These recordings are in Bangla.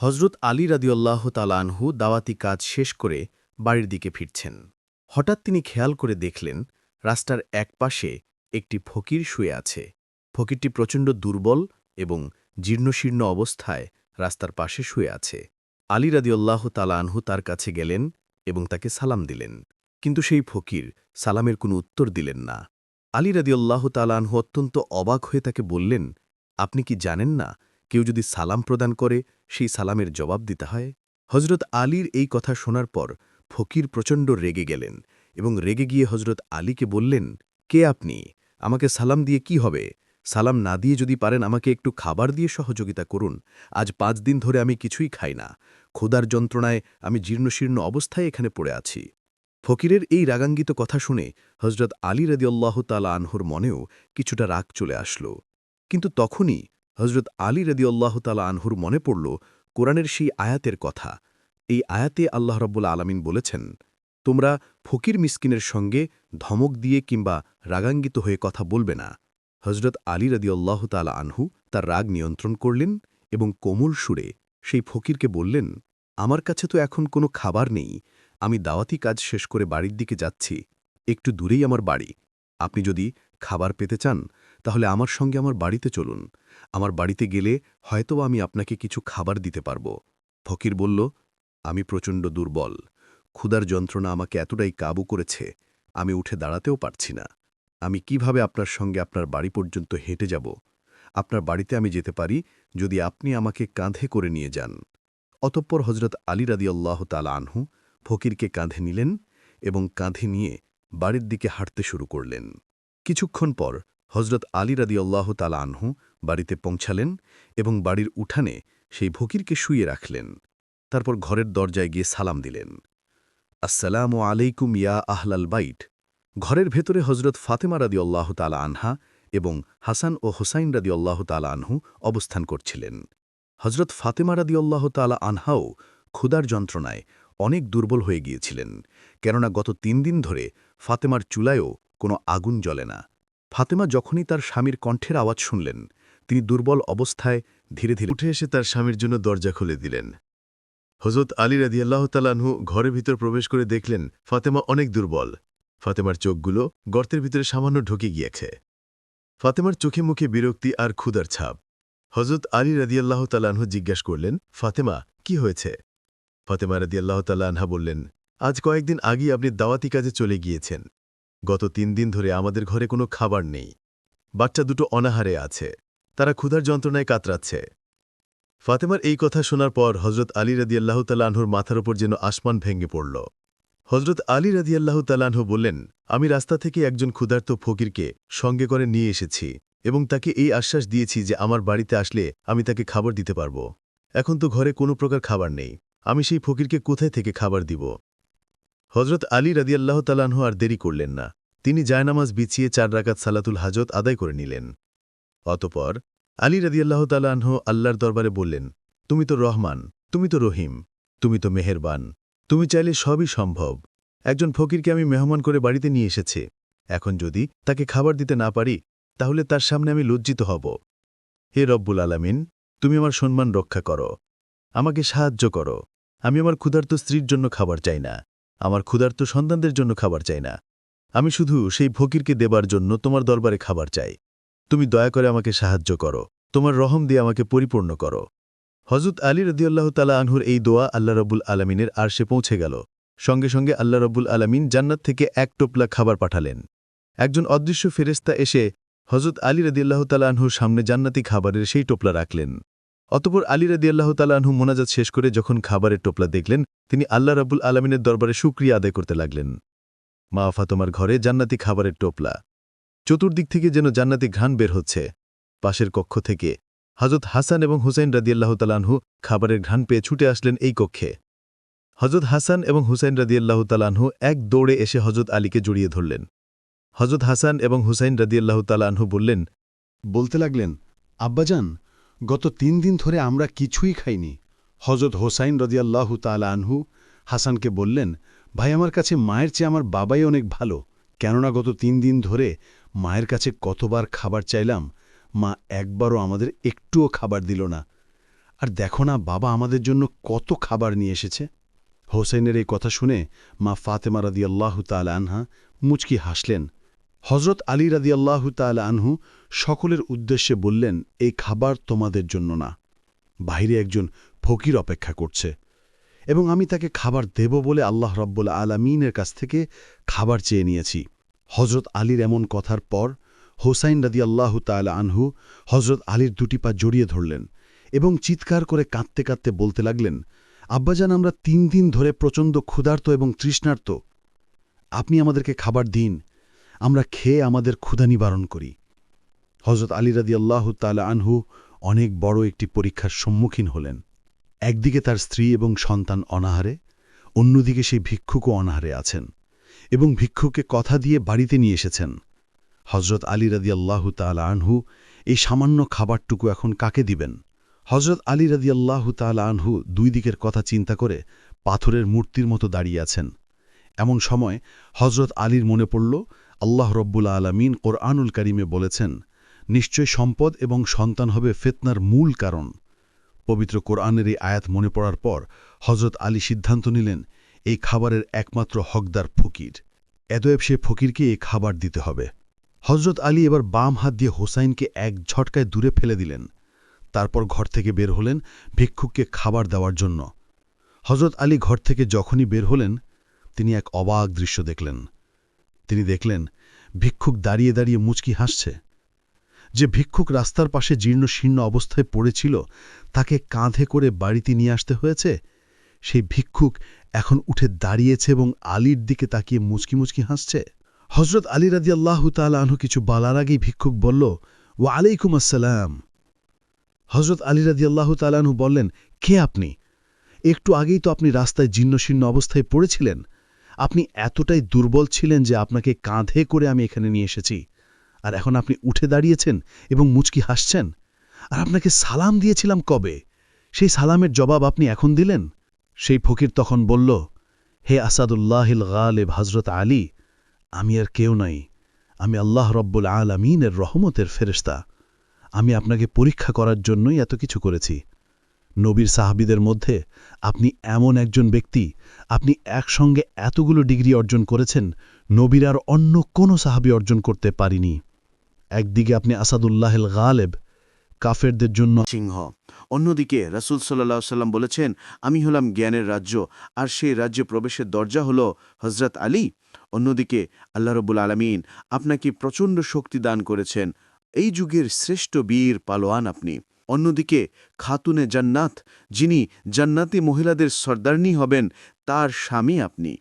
হজরত আলী রাদিউল্লাহ তালানহু দাওয়াতি কাজ শেষ করে বাড়ির দিকে ফিরছেন। হঠাৎ তিনি খেয়াল করে দেখলেন, রাস্তার এক পাশে একটি ফকির শুয়ে আছে। ফকিরটি প্রচণ্ড দুর্বল এবং জীর্ণশীর্ণ অবস্থায় রাস্তার পাশে শুয়ে আছে। আলী রাদিউল্লাহ তালানহু তার কাছে গেলেন এবং তাকে সালাম দিলেন। কিন্তু সেই ফকির সালামের কোনো উত্তর দিলেন না। আলী রাদিউল্লাহ তালানহু অত্যন্ত অবাক হয়ে তাকে বললেন, আপনি কি জানেন না, কেউ যদি সালাম প্রদান করে সেই সালামের জবাব দিতে হয় হজরত আলীর এই কথা শোনার পর ফকির প্রচণ্ড রেগে গেলেন এবং রেগে গিয়ে হজরত আলীকে বললেন, কে আপনি? আমাকে সালাম দিয়ে কি হবে? সালাম না দিয়ে যদি পারেন আমাকে একটু খাবার দিয়ে সহযোগিতা করুন। আজ পাঁচ দিন ধরে আমি কিছুই খাই না। ক্ষুধার যন্ত্রণায় আমি জীর্ণশীর্ণ অবস্থায় এখানে পড়ে আছি। ফকিরের এই রাগাঙ্গিত কথা শুনে হজরত আলী রদিয়াল্লাহ তালা আনহুর মনেও কিছুটা রাগ চলে আসল। কিন্তু তখনই হজরত আলী রদিয়াল্লাহ তালা আনহুর মনে পড়ল কোরআনের সেই আয়াতের কথা। এই আয়াতে আল্লাহ রব্বুল আলমিন বলেছেন, তোমরা ফকির মিসকিনের সঙ্গে ধমক দিয়ে কিংবা রাগাঙ্গিত হয়ে কথা বলবে না। হজরত আলী রদিয়াল্লাহ তালা আনহু তার রাগ নিয়ন্ত্রণ করলেন এবং কোমল সুরে সেই ফকিরকে বললেন, আমার কাছে তো এখন কোনো খাবার নেই, আমি দাওয়াতি কাজ শেষ করে বাড়ির দিকে যাচ্ছি, একটু দূরেই আমার বাড়ি। আপনি যদি খাবার পেতে চান তাহলে আমার সঙ্গে আমার বাড়িতে চলুন। আমার বাড়িতে গেলে হয়তো আমি আপনাকে কিছু খাবার দিতে পারব। ফকির বলল, আমি প্রচণ্ড দুর্বল। ক্ষুধার যন্ত্রণা আমাকে এতটাই কাবু করেছে, আমি উঠে দাঁড়াতেও পারছি না। আমি কীভাবে আপনার সঙ্গে আপনার বাড়ি পর্যন্ত হেঁটে যাব? আপনার বাড়িতে আমি যেতে পারি যদি আপনি আমাকে কাঁধে করে নিয়ে যান। অতঃপর হজরত আলী রাদিয়াল্লাহ তালা আনহু ফকিরকে কাঁধে নিলেন এবং কাঁধে নিয়ে বাড়ির দিকে হাঁটতে শুরু করলেন। কিছুক্ষণ পর হজরত আলী রাদিয়াল্লাহ তালা আনহু বাড়িতে পৌঁছালেন এবং বাড়ির উঠানে সেই ফকিরকে শুয়ে রাখলেন। তারপর ঘরের দরজায় গিয়ে সালাম দিলেন। আসসালামু আলাইকুম ইয়া আহলাল বাইট ঘরের ভেতরে হজরত ফাতেমা রাদি আল্লাহ তালা আনহা এবং হাসান ও হোসাইন রাদি আল্লাহ তালা আনহু অবস্থান করছিলেন। হজরত ফাতেমা রাদি আল্লাহ তালা আনহাও ক্ষুদার যন্ত্রণায় অনেক দুর্বল হয়ে গিয়েছিলেন, কেননা গত তিন দিন ধরে ফাতেমার চুলায়ও কোনো আগুন জ্বলে না। ফাতেমা যখনই তার স্বামীর কণ্ঠের আওয়াজ শুনলেন, তিনি দুর্বল অবস্থায় ধীরে ধীরে উঠে এসে তার স্বামীর জন্য দরজা খুলে দিলেন। হজরত আলী রাদিয়াল্লাহ তালাহু ঘরের ভিতর প্রবেশ করে দেখলেন, ফাতেমা অনেক দুর্বল। ফাতেমার চোখগুলো গর্তের ভিতরে সামান্য ঢুকে গিয়েছে। ফাতেমার চোখে মুখে বিরক্তি আর ক্ষুদার ছাপ। হজরত আলী রাদিয়াল্লাহ তালাহু জিজ্ঞাসা করলেন, ফাতেমা, কি হয়েছে? ফাতেমা রাদিয়াল্লাহ তাল্লাহা বললেন, আজ কয়েকদিন আগেই আপনি দাওয়াতি কাজে চলে গিয়েছেন। গত তিন দিন ধরে আমাদের ঘরে কোনো খাবার নেই। বাচ্চা দুটো অনাহারে আছে। তারা ক্ষুধার যন্ত্রণায় কাতরাচ্ছে। ফাতেমার এই কথা শোনার পর হজরত আলী রাদিয়াল্লাহ তালাহুর মাথার ওপর যেন আসমান ভেঙে পড়ল। হজরত আলী রাদিয়াল্লাহ তালাহু বললেন, আমি রাস্তা থেকে একজন ক্ষুধার্ত ফকিরকে সঙ্গে করে নিয়ে এসেছি এবং তাকে এই আশ্বাস দিয়েছি যে আমার বাড়িতে আসলে আমি তাকে খাবার দিতে পারব। এখন তো ঘরে কোনো প্রকার খাবার নেই। আমি সেই ফকিরকে কোথায় থেকে খাবার দিব? হজরত আলী রাদিয়াল্লাহ তালাহু আর দেরি করলেন না। তিনি জায়নামাজ বিছিয়ে চার রাকাত সালাতুল হাজত আদায় করে নিলেন। অতপর আলী রাদিয়াল্লাহ তালাহ আল্লাহর দরবারে বললেন, তুমি তো রহমান, তুমি তো রহিম, তুমি তো মেহেরবান, তুমি চাইলে সবই সম্ভব। একজন ফকিরকে আমি মেহমান করে বাড়িতে নিয়ে এসেছে। এখন যদি তাকে খাবার দিতে না পারি, তাহলে তার সামনে আমি লজ্জিত হব। হে রব্বুল আলামিন, তুমি আমার সম্মান রক্ষা করো। আমাকে সাহায্য করো। আমি আমার ক্ষুধার্ত স্ত্রীর জন্য খাবার চাই না। আমার ক্ষুধার্ত সন্তানদের জন্য খাবার চাই না। আমি শুধু সেই ফকিরকে দেবার জন্য তোমার দরবারে খাবার চাই। তুমি দয়া করে আমাকে সাহায্য করো। তোমার রহম দিয়ে আমাকে পরিপূর্ণ করো। হজরত আলী রদিয়াল্লাহ তালা আনহুর এই দোয়া আল্লাহ রব্বুল আলমিনের আর সে পৌঁছে গেল। সঙ্গে সঙ্গে আল্লাহ রব্বুল আলমিন জান্নাত থেকে এক টোপলা খাবার পাঠালেন। একজন অদৃশ্য ফেরেস্তা এসে হজরত আলী রদিয়াল্লাহ তালা আনহুর সামনে জান্নাতি খাবারের সেই টোপলা রাখলেন। অতপর আলী রদিয়াল্লাহ তালা আনহু মোনাজাত শেষ করে যখন খাবারের টোপলা দেখলেন, তিনি আল্লাহ রব্বুল আলমিনের দরবারে সুক্রিয়া আদায় করতে লাগলেন। মা ফাতমার ঘরে জান্নাতি খাবারের টোপলা। চতুর্দিক থেকে যেন জান্নাতি ঘ্রাণ বের হচ্ছে। পাশের কক্ষ থেকে হজরত হাসান এবং হুসাইন রাদিয়াল্লাহ তালানহু খাবারের ঘ্রাণ পেয়ে ছুটে আসলেন এই কক্ষে। হজরত হাসান এবং হুসাইন রাদিয়াল্লাহ তালানহু এক দৌড়ে এসে হজরত আলীকে জড়িয়ে ধরলেন। হজরত হাসান এবং হুসাইন রাদিয়াল্লাহ তালানহু বললেন, বলতে লাগলেন, আব্বাজান গত তিন দিন ধরে আমরা কিছুই খাইনি। হজরত হোসাইন রদিয়াল্লাহু তালা আনহু হাসানকে বললেন, ভাই, আমার কাছে মায়ের চেয়ে আমার বাবাই অনেক ভালো। কেননা গত তিন দিন ধরে মায়ের কাছে কতবার খাবার চাইলাম, মা একবারও আমাদের একটুও খাবার দিল না। আর দেখো না, বাবা আমাদের জন্য কত খাবার নিয়ে এসেছে। হোসেনের এই কথা শুনে মা ফাতেমা রাদিয়াল্লাহু তাআলা আনহা মুচকি হাসলেন। হজরত আলী রাদিয়াল্লাহু তাআলা আনহু সকলের উদ্দেশ্যে বললেন, এই খাবার তোমাদের জন্য না। বাইরে একজন ফকির অপেক্ষা করছে এবং আমি তাকে খাবার দেব বলে আল্লাহ রব্বুল আলামিনের কাছ থেকে খাবার চেয়ে নিয়েছি। হজরত আলীর এমন কথার পর হোসাইন রাদি আল্লাহ তালা আনহু হজরত আলীর দুটি পা জড়িয়ে ধরলেন এবং চিৎকার করে কাঁদতে কাঁদতে বলতে লাগলেন, আব্বাজান, আমরা তিন দিন ধরে প্রচণ্ড ক্ষুধার্ত এবং তৃষ্ণার্ত। আপনি আমাদেরকে খাবার দিন আমরা খেয়ে আমাদের ক্ষুধা নিবারণ করি। হজরত আলী রাদি আল্লাহ তালা আনহু অনেক বড় একটি পরীক্ষার সম্মুখীন হলেন। একদিকে তার স্ত্রী এবং সন্তান অনাহারে, অন্যদিকে সেই ভিক্ষুকও অনাহারে আছেন এবং ভিক্ষুকে কথা দিয়ে বাড়িতে নিয়ে এসেছেন। হজরত আলী রাদি আল্লাহ তালা আনহু এই সামান্য খাবারটুকু এখন কাকে দিবেন? হজরত আলী রাদি আল্লাহ তালা আনহু দুই দিকের কথা চিন্তা করে পাথরের মূর্তির মতো দাঁড়িয়ে আছেন। এমন সময় হজরত আলীর মনে পড়ল, আল্লাহ রব্বুল আলমিন কোরআনুল করিমে বলেছেন, নিশ্চয় সম্পদ এবং সন্তান হবে ফেতনার মূল কারণ। পবিত্র কোরআনের এই আয়াত মনে পড়ার পর হজরত আলী সিদ্ধান্ত নিলেন, এই খাবারের একমাত্র হকদার ফকির। এদয়েব সে ফকিরকে এই খাবার দিতে হবে। হজরত আলী এবার বাম হাত দিয়ে হোসাইনকে এক ঝটকায় দূরে ফেলে দিলেন। তারপর ঘর থেকে বের হলেন ভিক্ষুককে খাবার দেওয়ার জন্য। হজরত আলী ঘর থেকে যখনই বের হলেন তিনি এক অবাক দৃশ্য দেখলেন। তিনি দেখলেন, ভিক্ষুক দাঁড়িয়ে দাঁড়িয়ে মুচকি হাসছে। যে ভিক্ষুক রাস্তার পাশে জীর্ণ শীর্ণ অবস্থায় পড়েছিল, তাকে কাঁধে করে বাড়িতে নিয়ে আসতে হয়েছে, সেই ভিক্ষুক এখন উঠে দাঁড়িয়েছে এবং আলীর দিকে তাকিয়ে মুচকি মুচকি হাসছে। হজরত আলী রাজি আল্লাহ আনহু কিছু বলার আগেই ভিক্ষুক বলল ও আলাইকুম আসসালাম। হজরত আলী রাজি আল্লাহ তালাহু বললেন, কে আপনি? একটু আগেই তো আপনি রাস্তায় জীর্ণশীর্ণ অবস্থায় পড়েছিলেন। আপনি এতটাই দুর্বল ছিলেন যে আপনাকে কাঁধে করে আমি এখানে নিয়ে এসেছি। আর এখন আপনি উঠে দাঁড়িয়েছেন এবং মুচকি হাসছেন। আর আপনাকে সালাম দিয়েছিলাম কবে? সেই সালামের জবাব আপনি এখন দিলেন? সেই ফকির তখন বলল, হে আসাদুল্লাহিল গালেব হজরত আলী, আমি আর কেউ নাই। আমি আল্লাহ রব্বুল আলমিনের রহমতের ফেরেস্তা আমি আপনাকে পরীক্ষা করার জন্যই এত কিছু করেছি। নবীর সাহাবিদের মধ্যে আপনি এমন একজন ব্যক্তি, আপনি একসঙ্গে এতগুলো ডিগ্রি অর্জন করেছেন, নবীর আর অন্য কোনো সাহাবি অর্জন করতে পারিনি। একদিকে আপনি আসাদুল্লাহেল গালেব, কাফেরদের জন্য সিংহ। অন্যদিকে রাসুল সাল্লাহ সাল্লাম বলেছেন, আমি হলাম জ্ঞানের রাজ্য, আর সেই রাজ্যে প্রবেশের দরজা হল হজরত আলী। অন্যদিকে, আল্লাহ রবুল আলমিন আপনাকে প্রচণ্ড শক্তি দান করেছেন। এই যুগের শ্রেষ্ঠ বীর পালোয়ান আপনি। অন্যদিকে খাতুনে জান্নাত, যিনি জান্নাতি মহিলাদের সর্দারনি হবেন, তার স্বামী আপনি।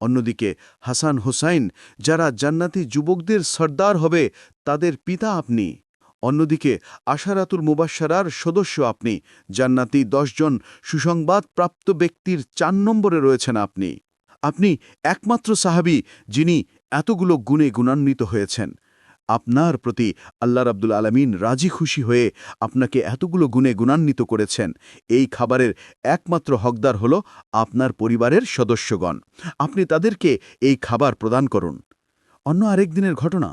অন্যদিকে হাসান হোসাইন, যারা জান্নাতি যুবকদের সর্দার হবে, তাদের পিতা আপনি। অন্যদিকে আশারাতুল মুবাসারার সদস্য আপনি, জান্নাতি দশজন সুসংবাদ প্রাপ্ত ব্যক্তির চার নম্বরে রয়েছেন আপনি। আপনি একমাত্র সাহাবি, যিনি এতগুলো গুণে গুণান্বিত হয়েছেন। আপনার প্রতি আল্লাহ রাব্দুল আলমিন রাজি খুশি হয়ে আপনাকে এতগুলো গুণে গুণান্বিত করেছেন। এই খাবারের একমাত্র হকদার হল আপনার পরিবারের সদস্যগণ। আপনি তাদেরকে এই খাবার প্রদান করুন। অন্য আরেক দিনের ঘটনা।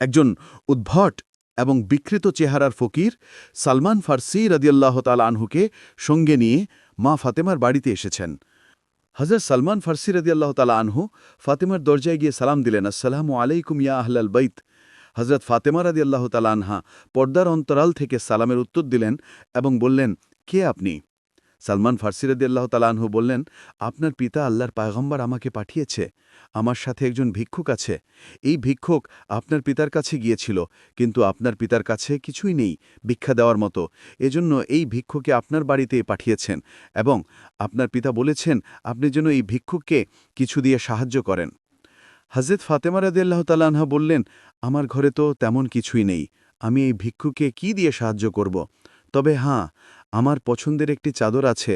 একজন উদ্ভট এবং বিকৃত চেহারার ফকির সালমান ফার্সি রদিয়াল্লাহ তাল আনহুকে সঙ্গে নিয়ে মা ফাতেমার বাড়িতে এসেছেন। হজরত সালমান ফার্সি রদিয়াল্লাহ তালা আনহু ফাতেমার দরজায় গিয়ে সালাম দিলেন, আসসালামু আলাইকুম ইয়া আহলাল বাইত। হজরত ফাতেমা রাদি আল্লাহ তালা আনহা পর্দার অন্তরাল থেকে সালামের উত্তর দিলেন এবং বললেন, কে আপনি? সালমান ফার্সি রাদি আল্লাহ তালাহু বললেন, আপনার পিতা আল্লাহর পায়গম্বর আমাকে পাঠিয়েছে। আমার সাথে একজন ভিক্ষুক আছে। এই ভিক্ষুক আপনার পিতার কাছে গিয়েছিল, কিন্তু আপনার পিতার কাছে কিছুই নেই ভিক্ষা দেওয়ার মতো। এজন্য এই ভিক্ষুকে আপনার বাড়িতে পাঠিয়েছেন এবং আপনার পিতা বলেছেন, আপনি যেন এই ভিক্ষুককে কিছু দিয়ে সাহায্য করেন। হজরত ফাতেমা রাদিয়াল্লাহ তালাহা বললেন, আমার ঘরে তো তেমন কিছুই নেই। আমি এই ভিক্ষুকে কি দিয়ে সাহায্য করব? তবে হ্যাঁ আমার পছন্দের একটি চাদর আছে।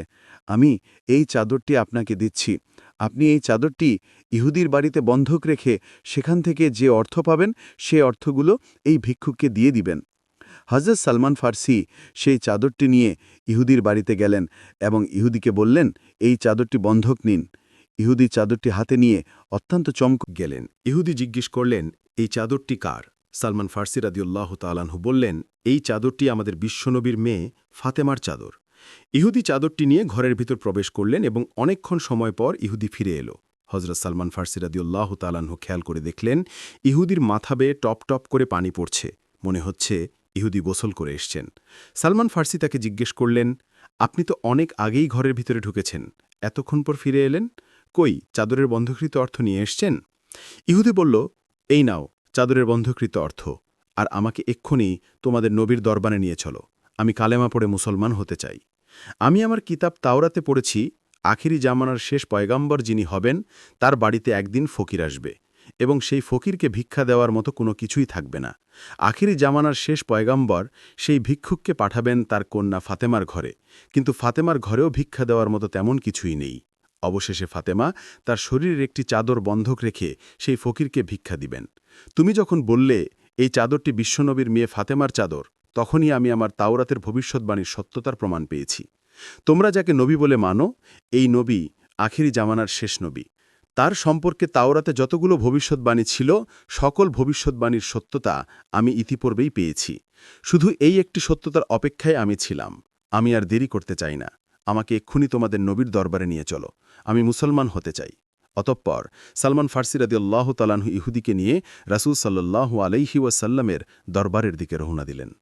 আমি এই চাদরটি আপনাকে দিচ্ছি। আপনি এই চাদরটি ইহুদির বাড়িতে বন্ধক রেখে সেখান থেকে যে অর্থ পাবেন, সে অর্থগুলো এই ভিক্ষুককে দিয়ে দিবেন। হজরত সালমান ফার্সি সেই চাদরটি নিয়ে ইহুদির বাড়িতে গেলেন এবং ইহুদিকে বললেন, এই চাদরটি বন্ধক নিন। ইহুদি চাদরটি হাতে নিয়ে অত্যন্ত চমক গেলেন। ইহুদি জিজ্ঞেস করলেন, এই চাদরটি কার? সালমান ফার্সি রাদিউল্লাহ তালানহু বললেন, এই চাদরটি আমাদের বিশ্বনবীর মেয়ে ফাতেমার চাদর। ইহুদি চাদরটি নিয়ে ঘরের ভিতর প্রবেশ করলেন এবং অনেকক্ষণ সময় পর ইহুদি ফিরে এলো। হজরত সালমান ফার্সি রাদিউল্লাহ তালাহ খেয়াল করে দেখলেন, ইহুদির মাথা বেয়ে টপ টপ করে পানি পড়ছে। মনে হচ্ছে ইহুদি গোসল করে এসছেন। সালমান ফার্সি তাকে জিজ্ঞেস করলেন, আপনি তো অনেক আগেই ঘরের ভিতরে ঢুকেছেন, এতক্ষণ পর ফিরে এলেন? কই চাদরের বন্ধকৃত অর্থ নিয়ে এসছেন? ইহুদি বলল, এই নাও, চাদরের বন্ধকৃত অর্থ, আর আমাকে এক্ষুনি তোমাদের নবীর দরবারে নিয়ে চলো। আমি কালেমা পড়ে মুসলমান হতে চাই। আমি আমার কিতাব তাওরাতে পড়েছি, আখিরি জামানার শেষ পয়গাম্বর যিনি হবেন, তার বাড়িতে একদিন ফকির আসবে, এবং সেই ফকিরকে ভিক্ষা দেওয়ার মতো কোনো কিছুই থাকবে না। আখিরি জামানার শেষ পয়গাম্বর সেই ভিক্ষুককে পাঠাবেন তার কন্যা ফাতেমার ঘরে, কিন্তু ফাতেমার ঘরেও ভিক্ষা দেওয়ার মতো তেমন কিছুই নেই। অবশেষে ফাতেমা তার শরীরের একটি চাদর বন্ধক রেখে সেই ফকিরকে ভিক্ষা দিবেন। তুমি যখন বললে, এই চাদরটি বিশ্বনবীর মেয়ে ফাতেমার চাদর, তখনই আমি আমার তাওরাতের ভবিষ্যৎবাণীর সত্যতার প্রমাণ পেয়েছি। তোমরা যাকে নবী বলে মানো, এই নবী আখিরি জামানার শেষ নবী। তার সম্পর্কে তাওরাতে যতগুলো ভবিষ্যৎবাণী ছিল, সকল ভবিষ্যৎবাণীর সত্যতা আমি ইতিপূর্বেই পেয়েছি। শুধু এই একটি সত্যতার অপেক্ষায় আমি ছিলাম। আমি আর দেরি করতে চাই না। আমাকে এক্ষুনি তোমাদের নবীর দরবারে নিয়ে চলো। আমি মুসলমান হতে চাই। অতঃপর সালমান ফার্সি রাদিউল্লাহ তালাহু ইহুদিকে নিয়ে রাসুল সাল্লু আলহি ওয়াসাল্লামের দরবারের দিকে রওনা দিলেন।